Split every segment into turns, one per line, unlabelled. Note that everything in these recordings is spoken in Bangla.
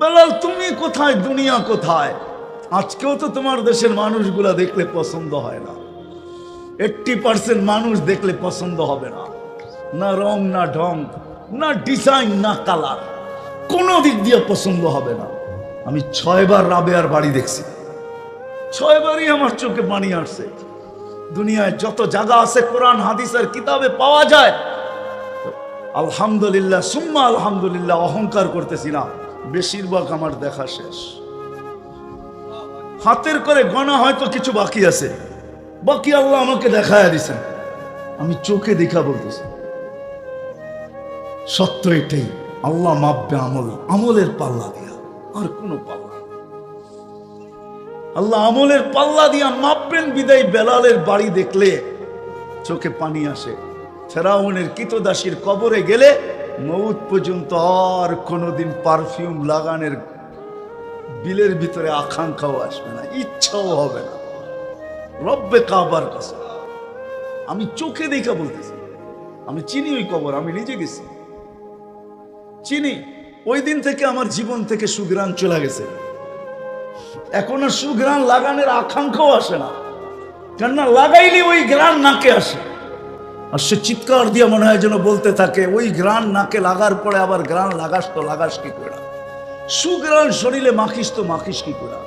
বেলাল, তুমি কোথায়, দুনিয়া কোথায়? আজকেও তো তোমার দেশের মানুষগুলা দেখলে পছন্দ হয় না। এইটটি পার্সেন্ট মানুষ দেখলে পছন্দ হবে না। না রং, না ঢং, না ডিজাইন, না কালার, কোনো দিক দিয়ে পছন্দ হবে না। আমি ছয়বার রাবেয়ার বাড়ি দেখছি। ছয়বারই আমার চোখে পানি আসছে। দুনিয়ায় যত জায়গা আছে, কোরআন হাদিসের কিতাবে পাওয়া যায়। আলহামদুলিল্লাহ, সুম্মা আলহামদুলিল্লাহ, অহংকার করতেছি না। বেশিরভাগ আমার দেখা শেষ। হাতের করে গণা হয়তো কিছু বাকি আছে। বাকি আল্লাহ আমাকে দেখায় দিছেন। আমি চোখে দেখা বলতেছি। সত্য এটাই, আল্লাহ মাপবে আমল, আমলের পাল্লা দিয়া, আর কোনো পাল্লা। আল্লাহ আমলের পাল্লা দিয়া মাপবেন বিদায় বেলালের বাড়ি দেখলে চোখে পানি আসে। ফেরাউনের কিতদাসীর কবরে গেলে মৌত পর্যন্ত আর কোনোদিন পারফিউম লাগানের বিলের ভিতরে আকাঙ্ক্ষাও আসবে না, ইচ্ছাও হবে না। রব্বে কাবার কাছে আমি চোখে দেখা বলতেছি, আমি চিনি ওই কবর, আমি নিজে গেছি। চিনি, ওই দিন থেকে আমার জীবন থেকে সুগ্রাণ চলে গেছে। এখন আর সুগ্রাণ লাগানোর আকাঙ্ক্ষাও আসে না। কেননা লাগাইলে ওই গ্রান নাকে আসে। আর সে চিৎকার দিয়ে মনে হয় যেন বলতে থাকে, ওই গ্রান নাকে লাগার পরে আবার গ্রান লাগাস তো, লাগাস কি করে? সুগ্রাণ শরীরে মাখিস তো, মাখিস কি করে?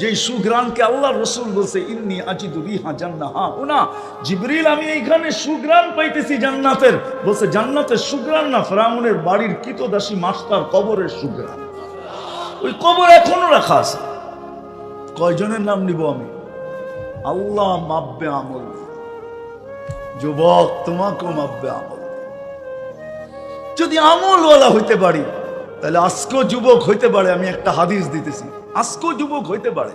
যেই সুগ্রাণকে আল্লাহ রসুল বলছে, ইন্নি আজিদু রিহা জান্না হা উনা, জিবরিল, আমি এইখানে সুগ্রাণ পাইতেছি জান্নাতের। বলছে, জান্নাতের সুগ্রাণ না, ফেরাউনের বাড়ির কিতদাসী মাস্টার কবরের সুগ্রাণ ওই কবর এখনও রাখা আছে। কয়জনের নাম নিব আমি? আল্লাহ মাপবে আমল। যুবক, তোমাকেও মাপবে আমল। যদি আমলওয়ালা হইতে পারি, তাহলে আজকেও যুবক হইতে পারে, আমি একটা হাদিস দিতেছি। আজকেও যুবক হইতে পারে।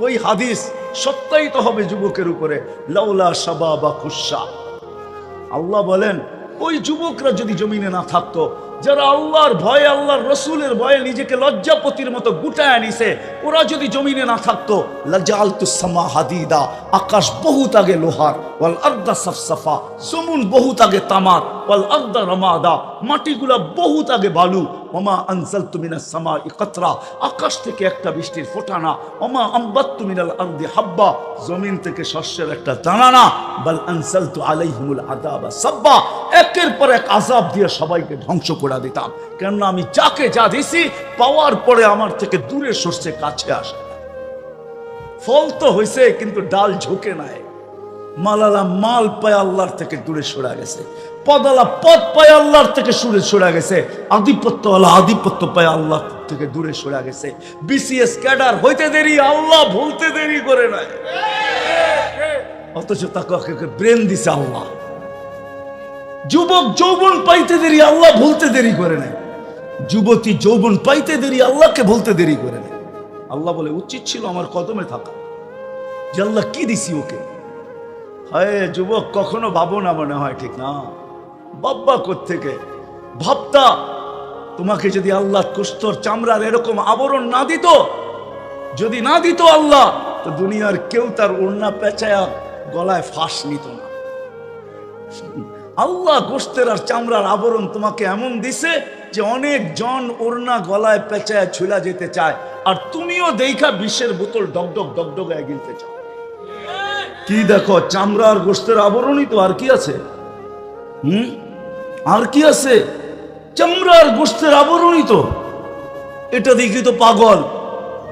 ওই হাদিস সত্যায়িত হবে যুবকের উপরে, লাউলা সাবা বা খুসা আল্লাহ বলেন, ওই যুবকরা যদি জমিনে না থাকতো যারা আল্লাহর ভয়ে, আল্লাহর রসুলের ভয়ে নিজেকে লজ্জাপতির মতো গুটায় নিছে ওরা যদি জমিনে না থাকতো হাদিদা, আকাশ বহুত আগে লোহার জমুন বহুত আগে তামার। মাটিগুলা বহুত আগে বালু। ওমা আনজালতু মিনাস সামাই কাতরা, আকাশ থেকে একটা বৃষ্টির ফোঁটানা, ওমা আম্বাত্তু মিনাল আরদি হাব্বা, জমিন থেকে শস্যের একটা দানা না বাল আনজালতু আলাইহিমুল সাব্বা। একের পর এক আযাব দিয়ে সবাইকে ধ্বংস করে দিতাম। কেননা আমি যাকে যা দিছি, পাওয়ার পরে আমার থেকে দূরে সরছে, কাছে আসে ফল তো হয়েছে কিন্তু ডাল ঝুঁকে নাই। মালালা মাল পায় আল্লাহর থেকে দূরে সরা গেছে। পদালা পদ পায় আল্লাহর থেকে সুরে সরা গেছে। আধিপত্যওয়ালা আধিপত্য পায় আল্লাহ থেকে দূরে সরা গেছে। বিসিএস ক্যাডার হইতে দেরি, আল্লাহ ভুলতে দেরি করে নাই। অথচ তাকে ব্রেন দিছে আল্লাহ। যুবক যৌবন পাইতে দেরি, আল্লাহ ভুলতে দেরি করে নাই। যুবতী যৌবন পাইতে দেরি, আল্লাহকে ভুলতে দেরি করে নাই। আল্লাহ বলে, উচিত ছিল আমার কদমে থাকা। যে আল্লাহ কি দিছি ওকে? হায়, যুবক, কখনো ভাবো না মনে হয়, ঠিক না? বাব্বা থেকে ভাবতা, তোমাকে যদি আল্লাহ কুস্তর চামড়ার এরকম আবরণ না দিত, যদি না দিত আল্লাহ, তো দুনিয়ার কেউ তার ওড়না পেঁচায়া গলায় ফাঁস নিত না। আল্লাহ গোস্তের আর চামড়ার আবরণ তোমাকে এমন দিছে যে অনেক জন ওড়না গলায় পেঁচায় ছুলা যেতে চায়, আর তুমিও দেখা বিশ্বের বোতল ডগডগ ডগডগায় গিলতে চাও। কি দেখো চামড়া আর গোস্তের আবরণই তো আর কি আছে? হুম? আর কি আছে? চামড়া আর গোস্তের আবরণই তো। এটা দেখি তো পাগল।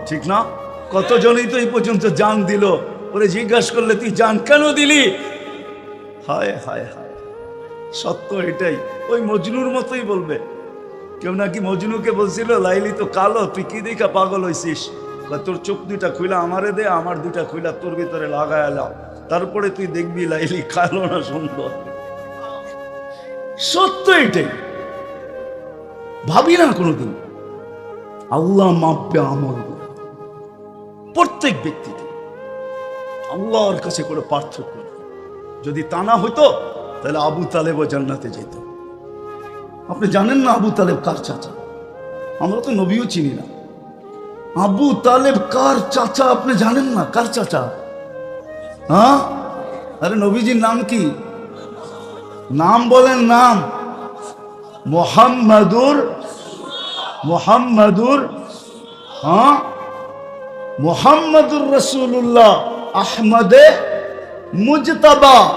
ঠিক না? কতজনই তো এই পর্যন্ত জান দিল? ওরে জিজ্ঞাসা করলে তুই জান কেন দিলি? হায় হায় হায়। সত্য এটাই। ওই মজনুর মতোই বলবে। কেউ নাকি মজনুকে বলছিল লাইলি তো কালো তুই কি দেখা পাগল হইছিস? কয়, তোর চোখ দুইটা খুইলা আমারে দে আমার দুইটা খুইলা তোর ভিতরে লাগায় লাও তারপরে তুই দেখবি লাইলি কালো না সুন্দর। সত্য এটাই। ভাবি না কোনোদিন। আল্লাহ মাপবে আমল প্রত্যেক ব্যক্তিকে আল্লাহর কাছে কোনো পার্থক্য যদি তা না হইতো, তাহলে আবু তালেবও জান্নাতে যেত। আপনি জানেন না আবু তালেব কার চাচা? আমরা তো নবীও চিনি না। আবু তালেব কার চাচা আপনি জানেন না? কার চাচা? হ্যাঁ? আরে নবীজির নাম কি? নাম বলেন নাম। মোহাম্মদুর মোহাম্মদুর হ্যাঁ? মোহাম্মদুর রসুল্লাহ আহমদে মুজতাবা।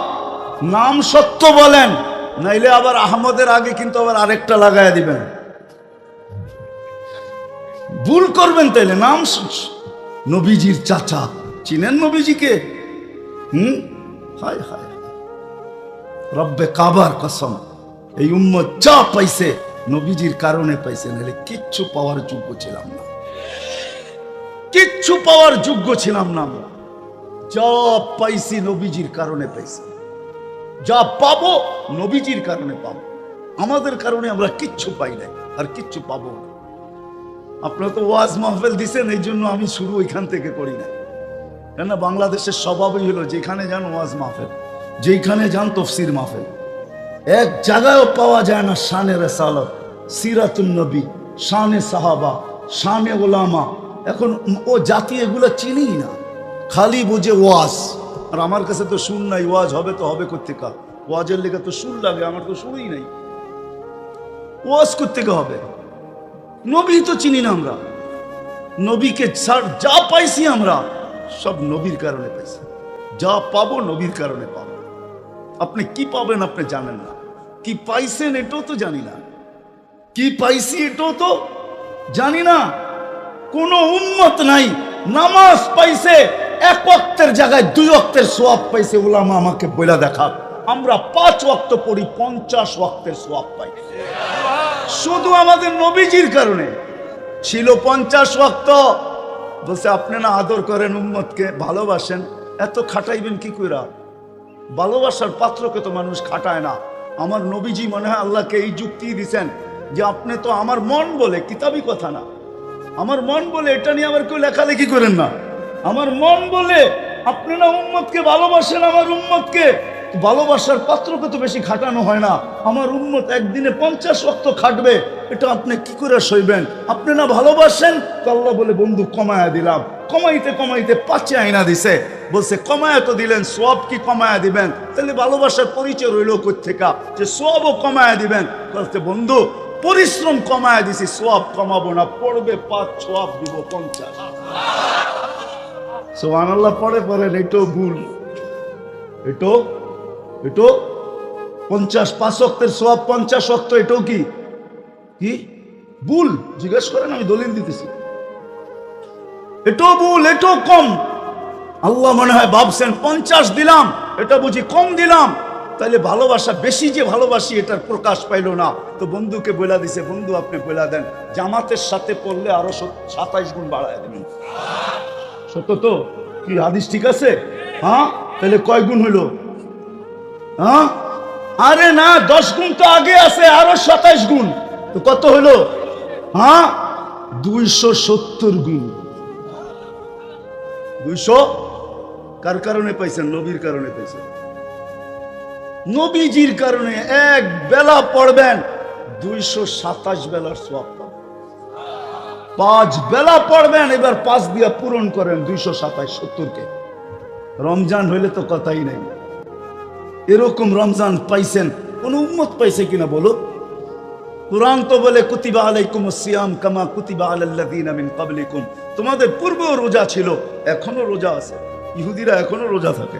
নাম সত্য বলেন, নাইলে আবার আহমদের আগে কিন্তু আবার আরেকটা লাগায় দিবেন। ভুল করবেন তাইলে। নাম নবীজির চাচা। চিনেন নবীজিকে? হুম? হায় হায় রব্বে কাবার কসম, এই উম্মত যা পাইছে নবীজির কারণে পাইছে, নাহলে কিচ্ছু পাওয়ার যোগ্য ছিলাম না। কিচ্ছু পাওয়ার যোগ্য ছিলাম না যা পাইছি নবীজির কারণে পাইছি। যা পাবো নবীজির কারণে পাবো। আমাদের কারণে আমরা কিচ্ছু পাই নাই, আর কিচ্ছু পাবো আপনারা তো ওয়াজ মাহফেল দিছেন এই জন্য আমি শুরু ওইখান থেকে করি না কেন বাংলাদেশের স্বভাবই হলো যেখানে যান ওয়াজ মাহফিল যেখানে যান তফসির মাহফিল। এক জায়গায়ও পাওয়া যায় না শানে রেসালত, সিরাতুন নবী, শানে সাহাবা, শানে ওলামা এখন ও জাতি এগুলো চিনি না, খালি বুঝে ওয়াজ। আর আমার কাছে তো সুর নাই, ওয়াজ হবে তো হবে করতে কোথেকা ওয়াজের লেগে তো সুর লাগে, আমার তো সুরই নাই। ওয়াজ কোথেকে হবে? নবী তো চিনি না আমরা। নবীকে ছাড়- যা পাইছি আমরা। সব নবীর কারণে পাইছি যা পাবো নবীর কারণে পাবো। আপনি কি পাবেন আপনি জানেন না। কি পাইছেন এটাও তো জানি না। কি পাইছি এটাও তো জানি না। কোনো উন্মত নাই। নামাজ পাইছে, এক অক্তের জায়গায় দুই অক্তের সোয়াব পাইছে ওলামা আমাকে বইলা দেখা আমরা পাঁচ ওয়াক্ত পড়ি, পঞ্চাশ ওয়াক্তের সোয়াব পাই। শুধু আমাদের নবীজির কারণে। ছিল পঞ্চাশ ওয়াক্ত। বলছে, আপনি না আদর করেন উম্মতকে, ভালোবাসেন, এত খাটাইবেন কি কইরা? ভালোবাসার পাত্রকে তো মানুষ খাটায় না। আমার নবীজি মনে হয় আল্লাহকে এই যুক্তি দিছেন যে, আপনি তো আমার মন বলে কিতাবি কথা না। আমার মন বলে এটা নিয়ে আবার কেউ লেখালেখি করেন না। আমার মন বলে আপনি না উম্মতকে ভালোবাসেন, আমার উম্মতকে। ভালোবাসার পাত্রকে তো বেশি খাটানো হয় না। আমার উম্মত একদিনে পঞ্চাশ রক্ত খাটবে এটা আপনি কি করে সইবেন? আপনি না ভালোবাসেন? আল্লাহ বলে, বন্ধু, কমায়া দিলাম। কমাইতে কমাইতে পাঁচে আইনা দিছে। বলছে, কমায়া তো দিলেন সব কি কমায়া দিবেন? তাহলে ভালোবাসার পরিচয় রইল কোথেকা যে সবও কমায়া দিবেন। বলছে, বন্ধু, পরিশ্রম কমায় দিছি সোয়াব কমাবো না, পড়বে পাঁচ সোয়াব দিব পঞ্চাশ। সোহান পরে পড়েন, এটাও ভুল। এটো এটো পঞ্চাশ, পাঁচ অক্টের সোয়াব পঞ্চাশ অক্ট এটাও কি? কি? ভুল। জিজ্ঞেস করেন, আমি দলিল দিতেছি। এটাও ভুল এটাও কম। আল্লাহ মনে হয় ভাবছেন, পঞ্চাশ দিলাম, এটা বুঝি কম দিলাম। তাহলে ভালোবাসা বেশি যে ভালোবাসি, এটার প্রকাশ পাইলো না। তো বন্ধুকে বলে দিছে, বন্ধু, আপনি বলে দেন। জামাতের সাথে পড়লে আরও সাতাইশ গুণ বাড়ায় দেবেন। সত্য তো? কি হাদিস ঠিক আছে? হ্যাঁ? তাহলে কয় গুণ হইল? হ্যাঁ? আরে না, দশ গুণ তো আগে আছে, আরও সাতাইশ গুণ। তো কত হইল? হ্যাঁ? দুইশো সত্তর গুণ। দুইশো? কার কারণে পাইছেন? নবীর কারণে পাইছেন। নবীজির কারণে এক বেলা পড়বেন, দুইশো সাতাশ বেলার সব পাঁচ বেলা পড়বেন, এবার পাঁচ দিয়া পূরণ করেন দুইশো সাতাশ সত্তরকে। রমজান হইলে তো কথাই নাই। এরকম রমজান পাইছেন, কোন উম্মত পাইছে কিনা বলো? কোরআন তো বলে, কুতিবা আলাইকুম সিয়াম কামা কুতিবা আলাল্লাযিনা মিন ক্বাবলিকুম। তোমাদের পূর্বেও রোজা ছিল, এখনও রোজা আছে। ইহুদিরা এখনও রোজা থাকে।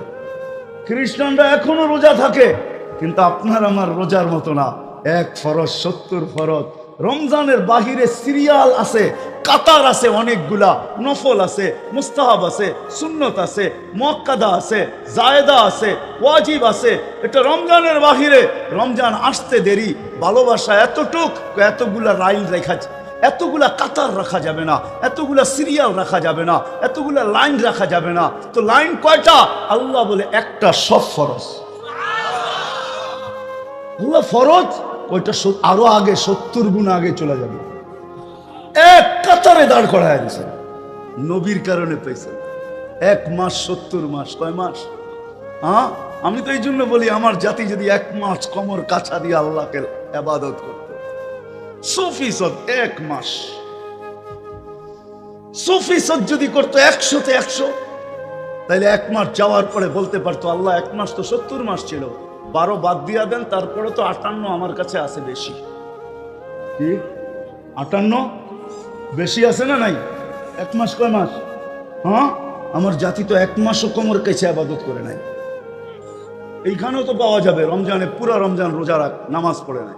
খ্রিস্টানরা এখনও রোজা থাকে। কিন্তু আপনার আমার রোজার মতো না। এক ফরজ, সত্তর ফরজ। রমজানের বাহিরে সিরিয়াল আছে, কাতার আছে অনেকগুলা। নফল আছে, মুস্তাহাব আছে, সুন্নত আছে মক্কাদা আছে, জায়দা আছে, ওয়াজিব আছে। এটা রমজানের বাহিরে। রমজান আসতে দেরি ভালোবাসা এতটুক, এতগুলা লাইন রেখা এতগুলা কাতার রাখা যাবে না, এতগুলা সিরিয়াল রাখা যাবে না, এতগুলা লাইন রাখা যাবে না। তো লাইন কয়টা? আল্লাহ বলে একটা সব ফরজ। আল্লাহ ফরজ? ওইটা আরও আগে, সত্তর গুণ আগে চলে যাবে। এক কাতারে দাঁড় করায় দিছে। নবীর কারণে পেয়েছে। এক মাস, সত্তর মাস, কয় মাস? হ্যাঁ আমি তো এই জন্য বলি, আমার জাতি যদি এক মাস কমর কাছা দিয়ে আল্লাহকে আবাদত করত। সুফিসদ এক মাস। সুফিসদ যদি করতো একশোতে একশো, তাইলে এক মাস যাওয়ার পরে বলতে পারতো, আল্লাহ, এক মাস তো সত্তর মাস ছিল। বারো বাদ দিয়া দেন, তারপরে তো আটান্ন আমার কাছে আছে বেশি। কি? আটান্ন? বেশি আছে না নাই? এক মাস কয় মাস? হ্যাঁ? আমার জাতি তো এক মাসও কোমর কেছে আবাদত করে নাই। এইখানেও তো পাওয়া যাবে, রমজানে, পুরা রমজান রোজা রাখ, নামাজ পড়ে নাই।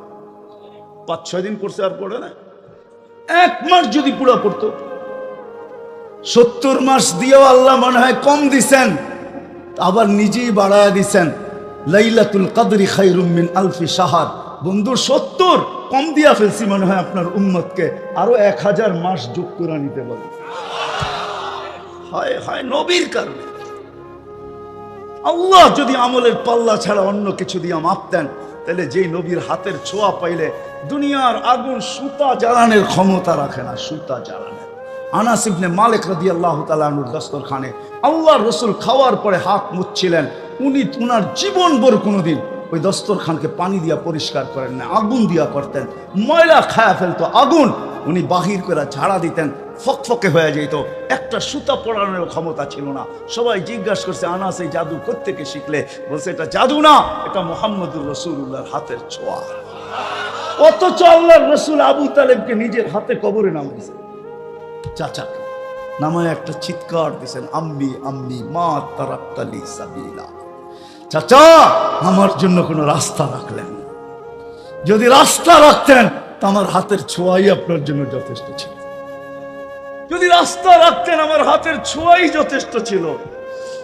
পাঁচ, ছয় দিন করছে আর পড়ে নাই। এক মাস যদি পুরা পড়তো, সত্তর মাস দিয়েও আল্লাহ মনে হয় কম দিছেন, আবার নিজেই বাড়ায় দিছেন। লাইলাতুল কাদরি খাইরুম মিন আলফি সাহার বন্ধু, সত্তর কম দিয়া ফেলছি মনে হয় আপনার উম্মতকে, আরও এক হাজার মাস যোগ করে নিতে পারে হায় হায়, নবীর কারণে। আল্লাহ যদি আমলের পাল্লা ছাড়া অন্য কিছু দিয়ে মাপতেন তাহলে যেই নবীর হাতের ছোঁয়া পাইলে দুনিয়ার আগুন সুতা জ্বালানের ক্ষমতা রাখে না, সুতা জ্বালানের। আনাস ইবনে মালিক রাদিয়াল্লাহু তাআলার দস্তরখানে আল্লাহ রসুল খাওয়ার পরে হাত মুচ্ছিলেন উনি উনার জীবন ভর কোনোদিন ওই দস্তরখানকে পানি দিয়া পরিষ্কার করেন না, আগুন দিয়া করতেন। ময়লা খায়া ফেলতো, আগুন উনি বাহির করে ঝাড়া দিতেন, ফকফকে হয়ে যেত। একটা সুতা পড়ানোর ক্ষমতা ছিল না। সবাই জিজ্ঞাসা করছে, আনাস, এই জাদু কোত্থেকে শিখলে? বলছে, এটা জাদু না, এটা মোহাম্মদুর রসুল্লাহর হাতের ছোঁয়া। অথচ আল্লাহর রসুল আবু তালেবকে নিজের হাতে কবরে নামাইছে। চাচাকে নামায় একটা চিৎকার দিছেন, আম্মি আম্মি, মা তারাক্তালি সাবিলা। চাচা, আমার জন্য কোনো রাস্তা রাখলেন যদি রাস্তা রাখতেন তা আমার হাতের ছোঁয়াই আপনার জন্য যথেষ্ট ছিল। যদি রাস্তা রাখতেন, আমার হাতের ছোঁয়াই যথেষ্ট ছিল।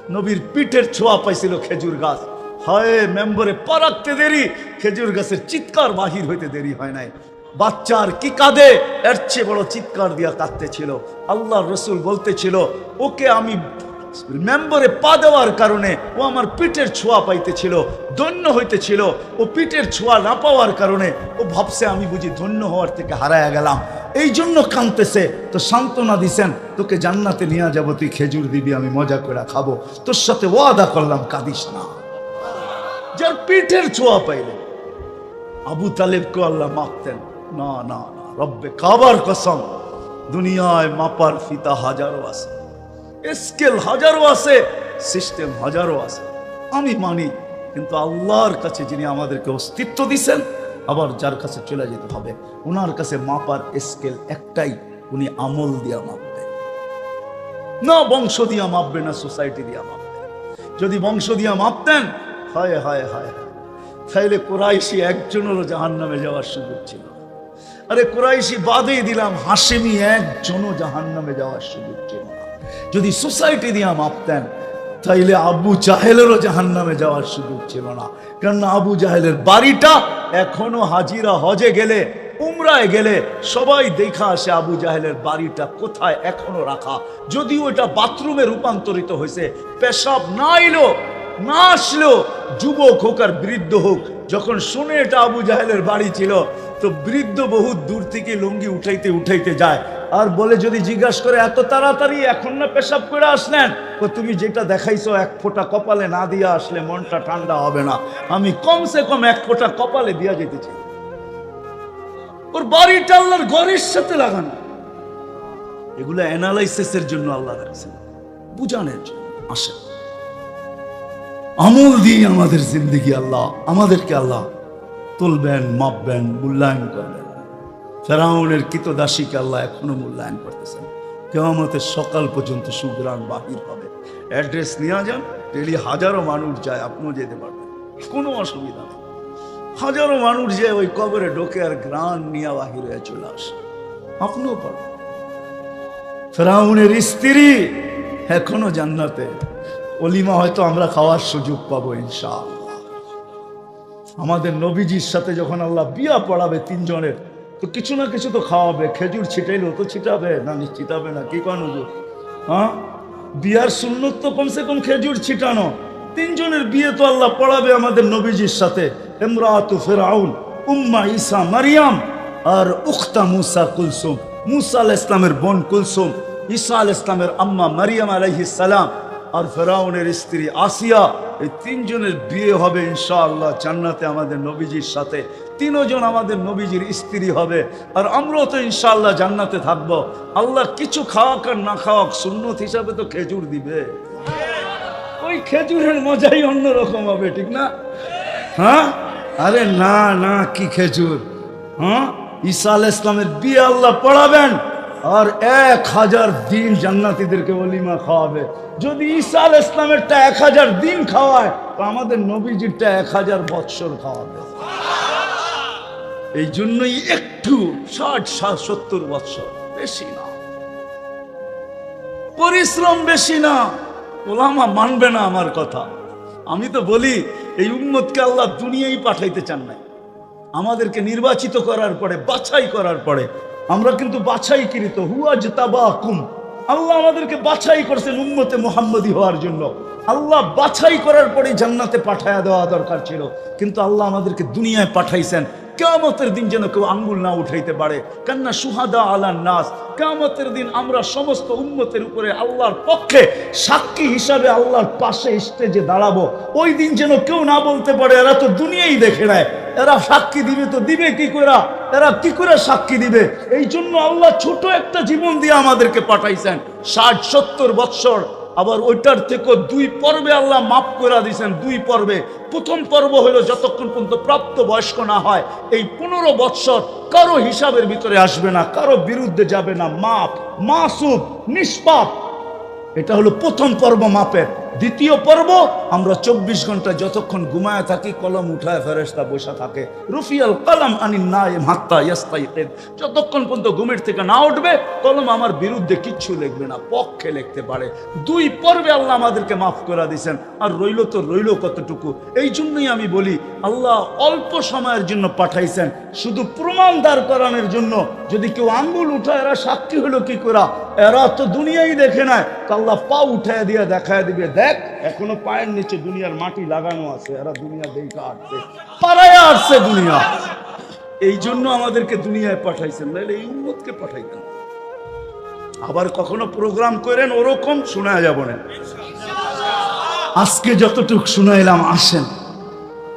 নবীর পিঠের ছোঁয়া পাইছিল খেজুর গাছ। হয়, মেম্বরে পা রাখতে দেরি, খেজুর গাছের চিৎকার বাহির হইতে দেরি হয় নাই। বাচ্চার কি কাঁদে? এর চেয়ে বড় চিৎকার দিয়া কাঁদতেছিল আল্লাহ রসুল বলতেছিল ওকে আমি মেম্বরে পা দেওয়ার কারণে ও আমার পিঠের ছোঁয়া পাইতেছিল, ধন্য হইতেছিল। ও পিঠের ছোঁয়া না পাওয়ার কারণে ও ভাবছে আমি বুঝি ধন্য হওয়ার থেকে হারায়া গেলাম। এই জন্য কাঁদতেছে তো সান্ত্বনা দিছেন, তোকে জান্নাতে নিয়ে যাব, তুই খেজুর দিবি, আমি মজা করে খাব। তোর সাথে ওয়াদা করলাম, কাঁদিস না। যার পিঠের ছোঁয়া পাইলে, আবু তালেবকে আল্লাহ মাপতেন না না, রব্বে কাবার কসম, দুনিয়ায় মাপার ফিতা হাজারো আছে। স্কেল হাজারো আছে, সিস্টেম হাজারো আছে। আমি মানি, কিন্তু আল্লাহর কাছে যিনি আমাদেরকে অস্তিত্ব দিছেন, আবার যার কাছে চলে যেতে হবে ওনার কাছে মাপার স্কেল একটাই, উনি আমল দিয়া মাপবে। না বংশ দিয়া মাপবে, না সোসাইটি দিয়া মাপবে। যদি বংশ দিয়া মাপতেন, হায় হায় হায় হায়। তাইলে কোরাইশি একজনেরও জাহান নামে যাওয়ার সুযোগ ছিল আরে কোরাইশি বাদেই দিলাম, হাসেমি একজনও জাহান নামে যাওয়ার সুযোগ ছিল না। যদি সোসাইটি দিয়া মাপতেন তাইলে আবু জাহেলেরও জাহান নামে যাওয়ার সুযোগ ছিল না। কেননা আবু জাহেলের বাড়িটা এখনও হাজিরা হজে গেলে, উমরায় গেলে সবাই দেখা আসে আবু জাহেলের বাড়িটা কোথায় এখনও রাখা। যদিও এটা বাথরুমে রূপান্তরিত হয়েছে, পেশাব না এলো, না আসলেও যুবক হোক আর বৃদ্ধ হোক, যখন শুনে এটা আবু জাহেলের বাড়ি ছিল তো বৃদ্ধ বহুত দূর থেকে লুঙ্গি উঠাইতে উঠাইতে যায়। আর বলে যদি জিজ্ঞাসা করে, এত তাড়াতাড়ি এখন না পেশাব করে আসলেন? তো তুমি যেটা দেখাইছো, এক ফোঁটা কপালে না দিয়া আসলে মনটা ঠান্ডা হবে না। আমি কমসে কম এক ফোঁটা কপালে দিয়া যেতে চাই ওর বাড়িটা আল্লাহর ঘরের সাথে লাগানো। এগুলো অ্যানালাইসিসের জন্য আল্লাহ রাখছেন বুঝানোর জন্য। আসে আমল দিয়ে আমাদের জিন্দগি আল্লাহ, আমাদেরকে আল্লাহ তুলবেন, মাপবেন, মূল্যায়ন করবেন। ফেরাউনের কৃতদাসীকে আল্লাহ এখনও মূল্যায়ন করতেছেন। কেমতের সকাল পর্যন্ত সুগ্রাণ বাহির হবে। অ্যাড্রেস নিয়ে যান ডেলি হাজারো মানুষ যায়, আপনিও যেতে পারবেন। কোনো অসুবিধা নেই। হাজারো মানুষ যে ওই কবরে ঢোকে আর গ্রান নিয়ে বাহির হয়ে চলে আসে। আপনিও পারবেন ফেরাউনের স্ত্রী এখনও জান্নাতে। অলিমা হয়তো আমরা খাওয়ার সুযোগ পাবো, ইনশাআল্লাহ। আমাদের নবীজির সাথে যখন আল্লাহ বিয়া পড়াবে তিনজনের, তো কিছু না কিছু তো খাওয়াবে, খেজুর ছিটাইলেও তো ছিটাবে, না ছিটাবে না কি কন হুজুর? হ্যাঁ? বিয়ার সুন্নত তো কমসে কম খেজুর ছিটানো। তিনজনের বিয়ে তো আল্লাহ পড়াবে আমাদের নবীজির সাথে। এমরাতু ফেরাউন উম্মা ঈসা মারিয়াম, আর উখতা মুসা কুলসুম। মুসা আল ইসলামের বোন কুলসুম, ঈসা আল ইসলামের আম্মা মারিয়াম আলাইহিস সালাম। আর ফেরাউনের স্ত্রী আসিয়া এই তিনজনের বিয়ে হবে ইনশাআল্লাহ, জান্নাতে আমাদের নবীজির সাথে। তিনজন আমাদের নবীজির স্ত্রী হবে। আর আমরাও তো ইনশাআল্লাহ জান্নাতে থাকব। আল্লাহ কিছু খাওয়াক আর না খাওয়াক সুন্নত হিসাবে তো খেজুর দিবে। ওই খেজুরের মজাই অন্যরকম হবে, ঠিক না? হ্যাঁ? আরে না না, কি খেজুর? হ্যাঁ? ঈসা আল ইসলামের বিয়ে আল্লাহ পড়াবেন। আর এক হাজার দিন জান্নাতীদেরকে অলিমা খাওয়াবে। যদি ঈসা আল ইসলামেরটা এক হাজার দিন খাওয়ায়, তো আমাদের নবীজিরটা এক হাজার বৎসর খাওয়াবে। এই জন্যই একটু ষাট ষাট সত্তর বৎসর বেশি না। পরিশ্রম বেশি না। ওলামা মানবে না আমার কথা। আমি তো বলি, এই উম্মতকে আল্লাহ দুনিয়াই পাঠাইতে চান নাই। আমাদেরকে নির্বাচিত করার পরে, বাছাই করার পরে আমরা কিন্তু বাছাই কৃত হুয়াজ তাবাকুম আল্লাহ আমাদেরকে বাছাই করছেন উম্মতে মোহাম্মদী হওয়ার জন্য। আল্লাহ বাছাই করার পরে জান্নাতে পাঠায়া দেওয়া দরকার ছিল। কিন্তু আল্লাহ আমাদেরকে দুনিয়ায় পাঠাইছেন। কেমতের দিন যেন কেউ আঙ্গুল না উঠাইতে পারে। কান্না সুহাদা আলা নাস। কেমতের দিন আমরা সমস্ত উন্মতের উপরে আল্লাহর পক্ষে সাক্ষী হিসাবে আল্লাহর পাশে স্টেজে দাঁড়াবো। ওই দিন যেন কেউ না বলতে পারে, এরা তো দুনিয়াই দেখে নেয়। এরা সাক্ষী দিবে তো দিবে কি করে? এরা কি করে সাক্ষী দিবে? এই জন্য আল্লাহ ছোট একটা জীবন দিয়ে আমাদেরকে পাঠাইছেন। ষাট, সত্তর বৎসর আবার ওইটার থেকে দুই পর্বে আল্লাহ মাফ করে দিয়েছেন, দুই পর্বে। প্রথম পর্ব হলো যতক্ষণ পর্যন্ত প্রাপ্ত বয়স্ক না হয়, এই পনেরো বৎসর কারও হিসাবের ভিতরে আসবে না, কারও বিরুদ্ধে যাবে না। মাপ মাসুব নিষ্পাপ। এটা হলো প্রথম পর্ব মাপের। দ্বিতীয় পর্ব, আমরা চব্বিশ ঘণ্টা যতক্ষণ ঘুমায় থাকি, কলম উঠায় ফেরেস্তা বসে থাকে। রুফিয়াল কলম আনি ইয়াস্তাইকেদ। যতক্ষণ পর্যন্ত ঘুমের থেকে না উঠবে, কলম আমার বিরুদ্ধে কিচ্ছু লিখবে না, পক্ষে লিখতে পারে। দুই পর্বে আল্লাহ আমাদেরকে মাফ করে দিয়েছেন, আর রইল তো রইল কতটুকু। এই জন্যই আমি বলি, আল্লাহ অল্প সময়ের জন্য পাঠাইছেন। শুধু প্রমাণ দাঁড় করানোর জন্য, যদি কেউ আঙ্গুল উঠায়, এরা সাক্ষী হলো কি করা? এরা তো দুনিয়াই দেখে নাই তো আল্লাহ পা উঠায় দিয়ে দেখায় দিবে, দেখ এখনও পায়ের নিচে দুনিয়ার মাটি লাগানো আছে। এরা দুনিয়া দেখে আসছে পাড়ায় আসছে দুনিয়া। এই জন্য আমাদেরকে দুনিয়ায় পাঠাইছেন। নাহলে এই উন্মতকে পাঠাইতেন আবার কখনো প্রোগ্রাম করেন ওরকম শোনা যাব না। আজকে যতটুক শুনাইলাম আসেন।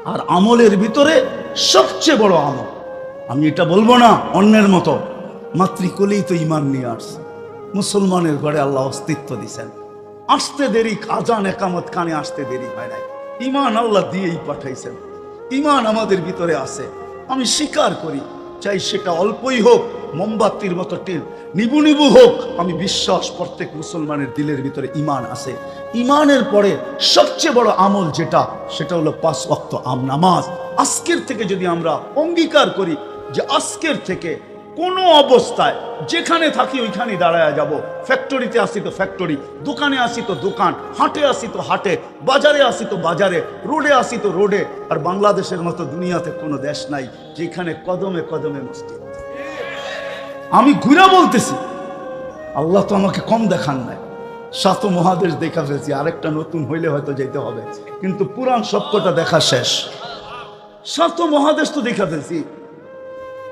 আর আমলের ভিতরে সবচেয়ে বড় আমল। আমি এটা বলব না অন্যের মতো। মাতৃকলেই তো ইমান নিয়ে আসছে। মুসলমানের ঘরে আল্লাহ অস্তিত্ব দিছেন। আসতে দেরি, আজান একামত কানে আসতে দেরি হয় নাই। ইমান আল্লাহ দিয়েই পাঠাইছেন। ইমান আমাদের ভিতরে আছে। আমি স্বীকার করি, চাই সেটা অল্পই হোক, মোমবাতির মতো টিল। নিবু নিবু হোক, আমি বিশ্বাস প্রত্যেক মুসলমানের দিলের ভিতরে ইমান আছে। ইমানের পরে সবচেয়ে বড় আমল যেটা, সেটা হলো পাঁচ অক্ত আম নামাজ আজকের থেকে যদি আমরা অঙ্গীকার করি যে আজকের থেকে কোনো অবস্থায় যেখানে থাকি ওইখানে দাঁড়ায় যাব। ফ্যাক্টরিতে আসি তো ফ্যাক্টরি দোকানে আসি তো দোকান, হাটে আসি তো হাটে, বাজারে আসি তো বাজারে, রোডে আসি তো রোডে। আর বাংলাদেশের মতো দুনিয়াতে কোনো দেশ নাই যেখানে কদমে কদমে মসজিদ। আমি ঘুরে বলতেছি, আল্লাহ তো আমাকে কম দেখান নাই। সাত মহাদেশ দেখা ফেলছি আরেকটা নতুন হইলে হয়তো যেতে হবে। কিন্তু পুরাণ সবকটা দেখা শেষ। সাত মহাদেশ তো দেখা ফেলছি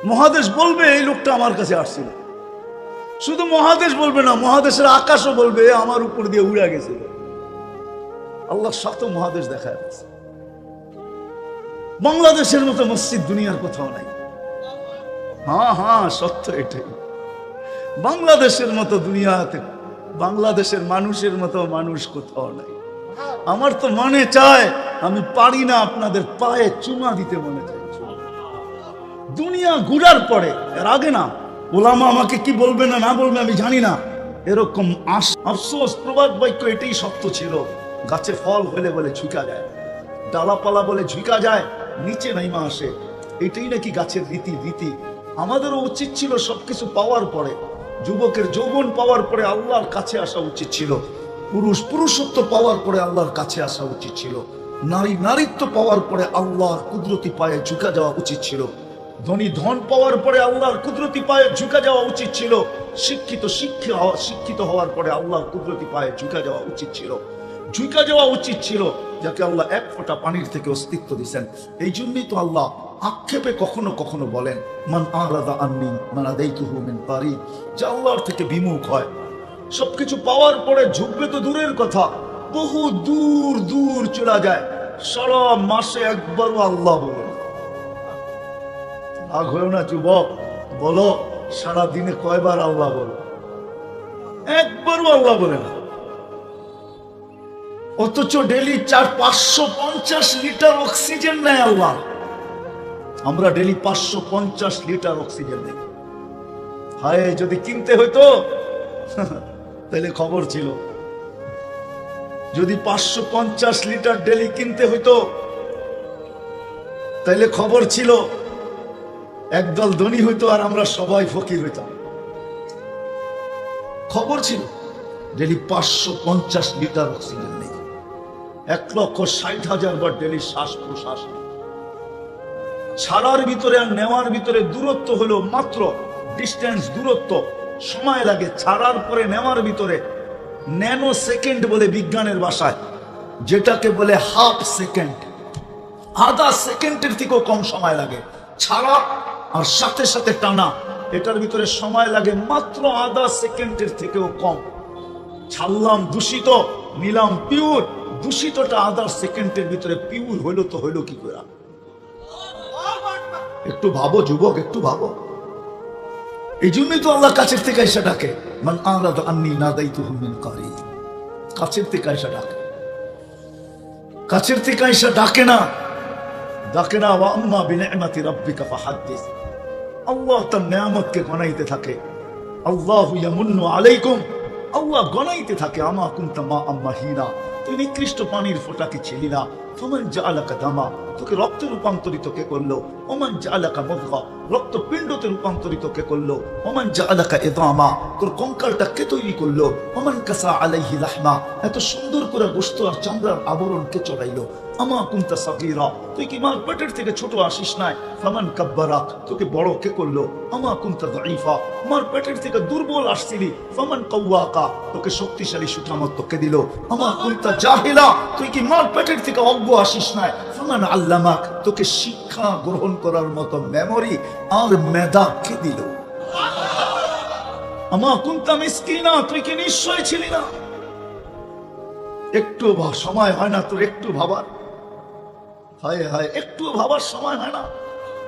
মহাদেশ বলবে, এই লোকটা আমার কাছে আসছিল। শুধু মহাদেশ বলবে না, মহাদেশের আকাশও বলবে আমার উপর দিয়ে উড়ে গেছে। আল্লাহ সাত মহাদেশ দেখা যাচ্ছে। বাংলাদেশের মতো মসজিদ দুনিয়ার কোথাও নাই। হ্যাঁ হ্যাঁ সত্য এটাই। বাংলাদেশের মতো দুনিয়াতে, বাংলাদেশের মানুষের মতো মানুষ কোথাও নাই। আমার তো মনে চায়, আমি পারি না আপনাদের পায়ে চুমা দিতে মনে চাই দুনিয়া ঘুরার পরে। এর আগে না, ওলামা আমাকে কি বলবে না না বলবে আমি জানি না। এরকম আফসোস, প্রবাদ বাক্য এটাই সত্য ছিল। গাছে ফল হলে বলে ঝুঁকা যায়। ডালাপালা বলে ঝুঁকা যায়, নিচে নাইমা আসে। এটাই নাকি গাছের রীতি রীতি। আমাদেরও উচিত ছিল সবকিছু পাওয়ার পরে। যুবকের যৌবন পাওয়ার পরে আল্লাহর কাছে আসা উচিত ছিল। পুরুষ পুরুষত্ব পাওয়ার পরে আল্লাহর কাছে আসা উচিত ছিল। নারী নারীত্ব পাওয়ার পরে আল্লাহর কুদরতি পায়ে ঝুঁকা যাওয়া উচিত ছিল। ধনী ধন পাওয়ার পরে আল্লাহর কুদরতি পায়ে ঝুঁকা যাওয়া উচিত ছিল। শিক্ষিত শিক্ষা হওয়া- শিক্ষিত হওয়ার পরে আল্লাহর কুদরতি পায়ে ঝুঁকা যাওয়া উচিত ছিল। ঝুঁকা যাওয়া উচিত ছিল যাকে আল্লাহ এক ফোঁটা পানির থেকে অস্তিত্ব দিচ্ছেন এই জন্যই তো আল্লাহ আক্ষেপে কখনো কখনো বলেন, মান আরাদা আন্নি মানা দেইতুহু মিন পারি যে আল্লাহর থেকে বিমুখ হয়। সবকিছু পাওয়ার পরে ঝুঁকবে তো দূরের কথা, বহু দূর দূর চলে যায়। সারা মাসে একবারও আল্লাহ বলে রাগ হয়েও না যুবক, বলো সারা দিনে কয়বার আল্লাহ বলো? একবারও আল্লাহ বলে না। অথচ ডেলি চার পাঁচশো পঞ্চাশ লিটার অক্সিজেন নেয় আল্লাহ। আমরা ডেলি পাঁচশো পঞ্চাশ লিটার অক্সিজেন নেই। হায়, যদি কিনতে হইতো, তাহলে খবর ছিল। যদি পাঁচশো পঞ্চাশ লিটার ডেলি কিনতে হইতো তাইলে খবর ছিল। একদল ধনী হইতো আর আমরা সবাই ফকির হইতাম। খবর ছিল, ডেলি পাঁচশো পঞ্চাশ লিটার অক্সিজেন নেই। এক লক্ষ ষাট হাজার বার ডেলি শ্বাস প্রশ্বাস ছাড়ার ভিতরে আর নেওয়ার ভিতরে দূরত্ব হলো মাত্র ডিস্টেন্স দূরত্ব। সময় লাগে ছাড়ার পরে নেওয়ার ভিতরে ন্যানো সেকেন্ড বলে বিজ্ঞানের ভাষায়, যেটাকে বলে হাফ সেকেন্ড আধা সেকেন্ডের থেকেও কম সময় লাগে। ছাড়া আর সাথে সাথে টানা, এটার ভিতরে সময় লাগে মাত্র আধা সেকেন্ডের থেকেও কম। ছাড়লাম দূষিত, নিলাম পিউর দূষিতটা আধা সেকেন্ডের ভিতরে পিউর হইল তো হইল কি করে? একটু ভাবো যুবক, একটু ভাবো। এই জন্যই তো আল্লাহ কাছের থেকে এসে ডাকে, মান আলাদা আন্নি না দায়িত্ব হুমিন কারি। কাছের থেকে এসে ডাকে। কাছের থেকে এসে ডাকে না। ডাকে না, ওয়া আম্মা বিনি'মাতি রাব্বিকা ফাহাদ্দিস। আল্লাহ তার নিয়ামতকে গনাইতে থাকে। আল্লাহু ইয়ামুন্নু আলাইকুম। আল্লাহ গনাইতে থাকে, আমা কুনতা মা আম্মা হিনা। তুই নিকৃষ্ট পানির ফোঁটাকে ছিলি না। ফমান জালাকা দামা। তোকে রক্তে রূপান্তরিত কে করল? ওমান জালাকা মুদগা। রক্ত পিণ্ডতে রূপান্তরিত কে করল? ওমান জালাকা ইদামা। তোর কঙ্কালটা কে তৈরি করল? ওমান কাসা আলাইহি লাহমা এত সুন্দর করে গোশত আর চামড়ার আবরণ কে চড়াইলো? আমা কুন্তা সাগীরা। তুই কি মার পেটের থেকে ছোট আসিস নাই? ফামান কাব্বারা। তোকে বড় কে করল? আমা কুন্তা দাইফা মার পেটের থেকে দুর্বল আসছিলি। ফামান কওয়াকা। তোকে শক্তিশালী সুঠামত কে দিল। আমা কুন্তা জাহিলা। তুই কি মার পেটের থেকে অজ্ঞ আসিস নাই? ফামান আল্লামাক। তোকে শিক্ষা গ্রহণ করার মতো মেমরি আর মেধা কে দিল? আমা কুন্তা মিসকিনা। তুই কি নিশ্চয় ছিলি না? একটু সময় হয় না তোর, একটু ভাবার। হায় হায় একটু ভাবার সময় হয় না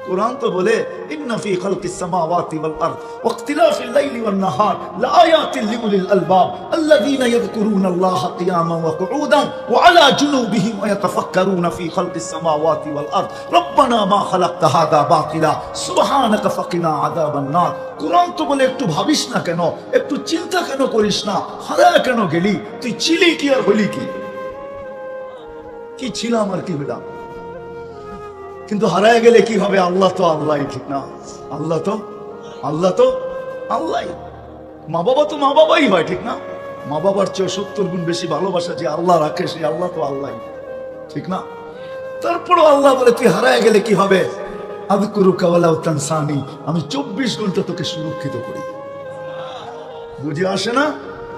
কোরআন তো বলে ইন্না ফি খালকিস সামাওয়াতি ওয়াল আরদ ওয়াক্তিলাফিল লাইলি ওয়ান নাহার লাআয়াতিন লিউলিল আলবাব আল্লাযীনা ইয়াযকুরুনা আল্লাহা কিয়ামান ওয়া কুউদান ওয়া আলা জুনুবিহিম ওয়া ইয়াতাফাক্কারুনা ফি খালকিস সামাওয়াতি ওয়াল আরদ রব্বানা মা খালাকতা হাদা বাতিলা সুবহানাকা ফাকিনা আযাবান নার কোরআন তো বলে একটু ভাবিস না কেন একটু চিন্তা কেন করিস না হারায় কেন গেলি তুই ছিলি কি আর হলি কি কি ছিলাম আর কি হলাম কিন্তু হারায় গেলে কি হবে? আল্লাহ তো আল্লাহ, ঠিক না? আল্লাহ তো আল্লাহ তো আল্লাহ। মা বাবা তো মা বাবাই হয়, ঠিক না? মা বাবার চেয়ে সত্তর গুণ বেশি ভালোবাসা যে আল্লাহ রাখে সেই আল্লাহ তো আল্লাহ ঠিক না? তারপরও আল্লাহ বলে, তুই হারায় গেলে কি হবে? তানসানি, আমি চব্বিশ ঘণ্টা তোকে সুরক্ষিত করি। বুঝে আসে না?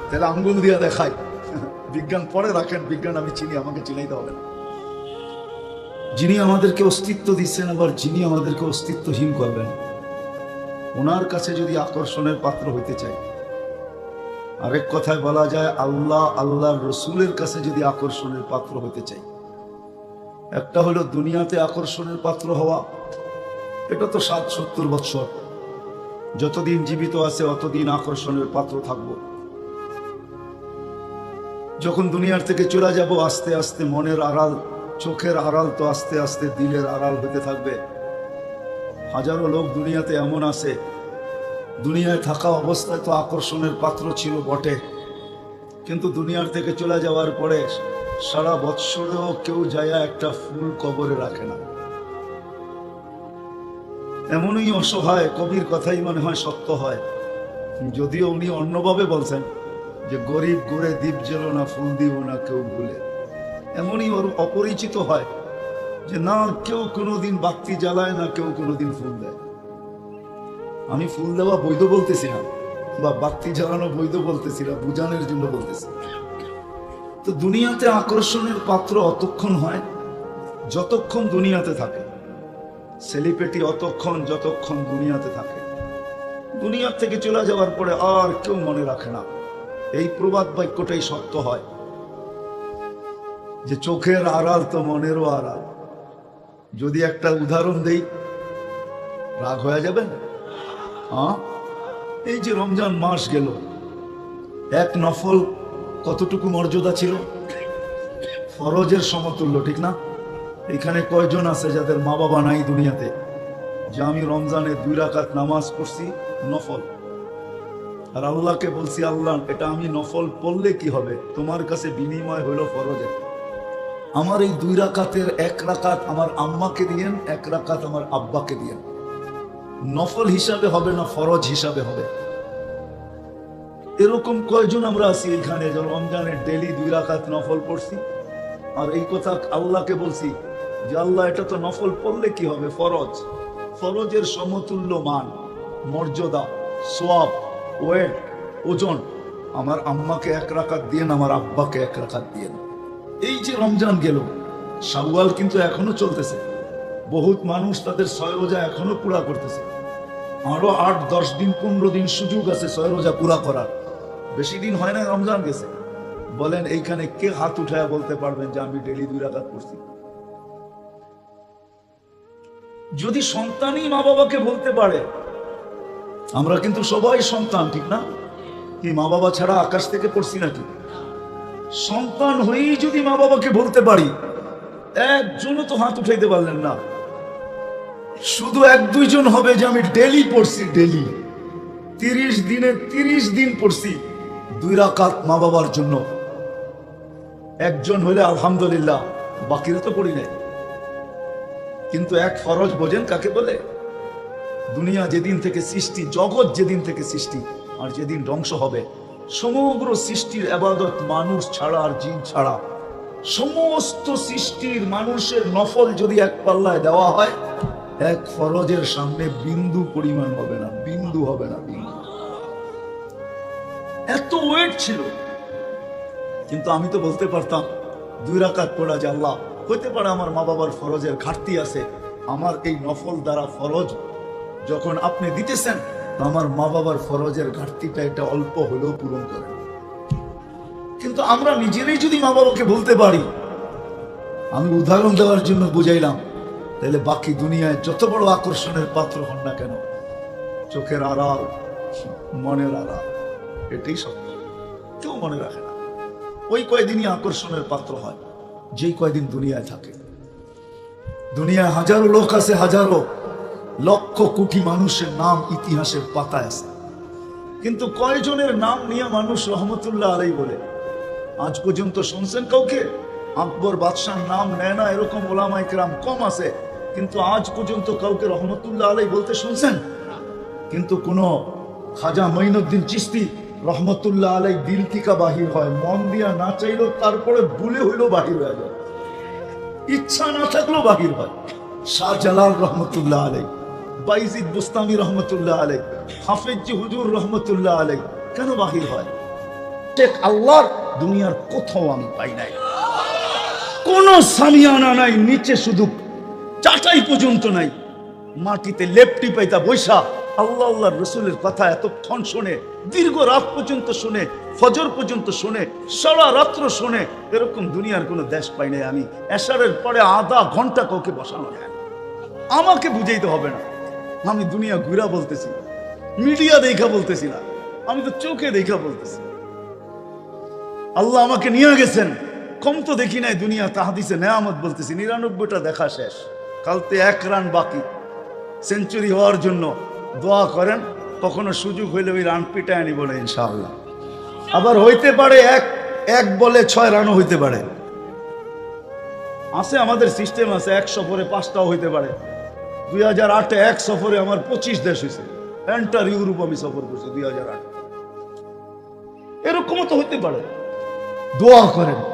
তাহলে আঙ্গুল দিয়া দেখাই বিজ্ঞান পরে রাখেন, বিজ্ঞান আমি চিনি, আমাকে চিনাইতে হবে না। যিনি আমাদেরকে অস্তিত্ব দিচ্ছেন, আবার যিনি আমাদেরকে অস্তিত্বহীন করবেন। ওনার কাছে যদি আকর্ষণের পাত্র হইতে চাই, আরেক কথায় বলা যায়, আল্লাহ আল্লাহর রসুলের কাছে যদি আকর্ষণের পাত্র হইতে চাই। একটা হলো দুনিয়াতে আকর্ষণের পাত্র হওয়া, এটা তো ষাট সত্তর বৎসর। যতদিন জীবিত আছে, অতদিন আকর্ষণের পাত্র থাকব। যখন দুনিয়ার থেকে চলে যাব, আস্তে আস্তে মনের আড়াল চোখের আড়াল তো আস্তে আস্তে দিলের আড়াল হতে থাকবে। হাজারো লোক দুনিয়াতে এমন আছে। দুনিয়ায় থাকা অবস্থায় তো আকর্ষণের পাত্র ছিল বটে। কিন্তু দুনিয়ার থেকে চলে যাওয়ার পরে সারা বৎসরেও কেউ যায় একটা ফুল কবরে রাখে না। এমনই অসহায় কবির কথাই মনে হয় সত্য হয়। যদিও উনি অন্যভাবে বলছেন যে, গরিব গড়ে দ্বীপ জেলো না, ফুল দিব না কেউ ভুলে। এমনই ওর অপরিচিত হয় যে না, কেউ কোনোদিন বাতি জ্বালায়, না কেউ কোনোদিন ফুল দেয়। আমি ফুল দেওয়া বৈধ বলতেছি না বা বাতি জ্বালানো বৈধ বলতেছি না বুঝানোর জন্য বলতেছি তো দুনিয়াতে আকর্ষণের পাত্র অতক্ষণ হয়, যতক্ষণ দুনিয়াতে থাকে। সেলিব্রিটি অতক্ষণ, যতক্ষণ দুনিয়াতে থাকে। দুনিয়ার থেকে চলে যাওয়ার পরে আর কেউ মনে রাখে না। এই প্রবাদ বাক্যটাই সত্য হয়। যে চোখের আড়াল তো মনেরও আড়াল। যদি একটা উদাহরণ দেই, রাগ হয়ে যাবেন হ্যাঁ এই যে রমজান মাস গেল, এক নফল কতটুকু মর্যাদা ছিল? ফরজের সমতুল্য, ঠিক না? এখানে কয়জন আছে যাদের মা বাবা নাই দুনিয়াতে? যে আমি রমজানে দুই রাকাত নামাজ পড়ছি, নফল। আর আল্লাহকে বলছি, আল্লাহ, এটা আমি নফল পড়লে কি হবে? তোমার কাছে বিনিময় হলো ফরজে আমার এই দুই রাকাতের এক রাকাত আমার আম্মাকে দিয়েন, এক রাকাত আমার আব্বাকে দিয়েন। নফল হিসাবে হবে না ফরজ হিসাবে হবে? এরকম কয়জন আমরা আছি এখানে রমজানের ডেলি দুই রাকাত নফল পড়ছি? আর এই কথা আল্লাহকে বলছি যে আল্লাহ, এটা তো নফল পড়লে কি হবে? ফরজ। ফরজের সমতুল্য মান, মর্যাদা, সোয়াব, ওয়েট, ওজন। আমার আম্মাকে এক রাকাত দিয়েন, আমার আব্বাকে এক রাকাত দিয়েন। এই যে রমজান গেল, শাওয়াল কিন্তু এখনও চলতেছে। বহুত মানুষ তাদের ছয় রোজা এখনও পুরা করতেছে। আরও আট, দশ দিন, পনেরো দিন সুযোগ আছে ছয় রোজা পুরা করার। বেশি দিন হয় না রমজান গেছে। বলেন, এইখানে কে হাত উঠায় বলতে পারবেন যে আমি ডেলি দুই রাকাত করছি যদি সন্তানই মা বাবাকে বলতে পারে, আমরা কিন্তু সবাই সন্তান, ঠিক না? কি মা বাবা ছাড়া আকাশ থেকে পড়ছি নাকি? সন্তান হয়েই যদি মা বাবাকে বলতে পারি, একজনও তো হাত উঠাইতে পারলেন না। শুধু এক দুইজন হবে যে আমি ডেলি পড়ছি, ডেলি। তিরিশ দিনে তিরিশ দিন পড়ছি দুই রাকাত মা বাবার জন্য। একজন হলে আলহামদুলিল্লাহ, বাকিরা তো পড়ি নাই। কিন্তু এক ফরজ বোঝেন কাকে বলে? দুনিয়া যেদিন থেকে সৃষ্টি, জগৎ যেদিন থেকে সৃষ্টি, আর যেদিন ধ্বংস হবে সমগ্র সৃষ্টির আবাদত মানুষ ছাড়া আর জিন ছাড়া। সমস্ত সৃষ্টির মানুষের নফল যদি এক পাল্লায় দেওয়া হয়, এক ফরজের সামনে বিন্দু পরিমাণ হবে না, বিন্দু হবে না, বিন্দু। এত ওয়েট ছিল। কিন্তু আমি তো বলতে পারতাম, দুই রাকাত পড়া যে আল্লাহ, হইতে পারে আমার মা বাবার ফরজের ঘাটতি আছে। আমার এই নফল দ্বারা ফরজ যখন আপনি দিতেছেন আমার মা বাবার ফরজের ঘাটতিটা এটা অল্প হলেও পূরণ করেন কিন্তু আমরা নিজেরাই যদি মা বাবাকে বলতে পারি, আমি উদাহরণ দেওয়ার জন্য বুঝাইলাম, তাহলে বাকি দুনিয়ায় যত বড় আকর্ষণের পাত্র হন না কেন, চোখের আড়াল, মনের আড়াল, এটাই সত্য কেউ মনে রাখে না। ওই কয়দিনই আকর্ষণের পাত্র হয়, যেই কয়দিন দুনিয়ায় থাকে। দুনিয়ায় হাজারো লোক আছে, হাজারো। লক্ষ কোটি মানুষের নাম ইতিহাসের পাতায় আছে। কিন্তু কয়জনের নাম নিয়ে মানুষ রহমতুল্লাহ আলাই বলে? আজ পর্যন্ত শুনছেন কাউকে? আকবর বাদশার নাম নেয় না, এরকম ওলামাই কেরাম কম আছে। কিন্তু আজ পর্যন্ত কাউকে রহমতুল্লাহ আলাই বলতে শুনছেন? কিন্তু কোন খাজা মঈনুদ্দিন চিস্তি রহমতুল্লাহ আলাই দিল টিকা বাহির হয়, মন দিয়া না চাইলেও তারপরে ভুলে হইলেও বাহির হয়ে যায়। ইচ্ছা না থাকলেও বাহির হয়। শাহজালাল রহমতুল্লাহ আলাই বাইজিদ বুস্তামি রহমতুল্লাহ আলাই হাফেজি হুজুর রহমতুল্লাহ আলাই কেন বাহির হয়? শেখ আল্লাহর দুনিয়ার কোথাও আমি পাই নাই। কোন সামিয়ানা নাই, নিচে শুধু চাটাই পর্যন্ত নাই। মাটিতে লেপটি পাইতা বৈশা, আল্লাহ আল্লাহ রসুলের কথা এতক্ষণ শোনে, দীর্ঘ রাত পর্যন্ত শুনে, ফজর পর্যন্ত শুনে, সারা রাত্র শোনে, এরকম দুনিয়ার কোনো দেশ পাই নাই আমি। এশারের পরে আধা ঘণ্টা কাউকে বসানো যায়। আমাকে বুঝাইতে হবে না। আমি দুনিয়া ঘুরা বলতেছি, মিডিয়া দেখা বলতেছি না, আমি তো চোখে দেখা বলতেছি। আল্লাহ আমাকে নিয়ে গেছেন, কম তো দেখি নাই দুনিয়া তাহাদিসে নেয়ামত বলতেছি, নিরানব্বইটা দেখা শেষ কালতে এক রান বাকি। সেঞ্চুরি হওয়ার জন্য দোয়া করেন, কখনো সুযোগ হইলে ওই রান পিটায় আনি বলে ইনশাআল্লাহ। আবার হইতে পারে এক এক বলে ছয় রানও হইতে পারে। আছে আমাদের সিস্টেম আছে এক সফরে পাঁচটাও হইতে পারে। দুই হাজার আটে এক সফরে আমার পঁচিশ দেশ হয়েছে। এন্টার ইউরোপ আমি সফর করছি দুই হাজার আট। এরকমও তো হতে পারে। দোয়া করেন।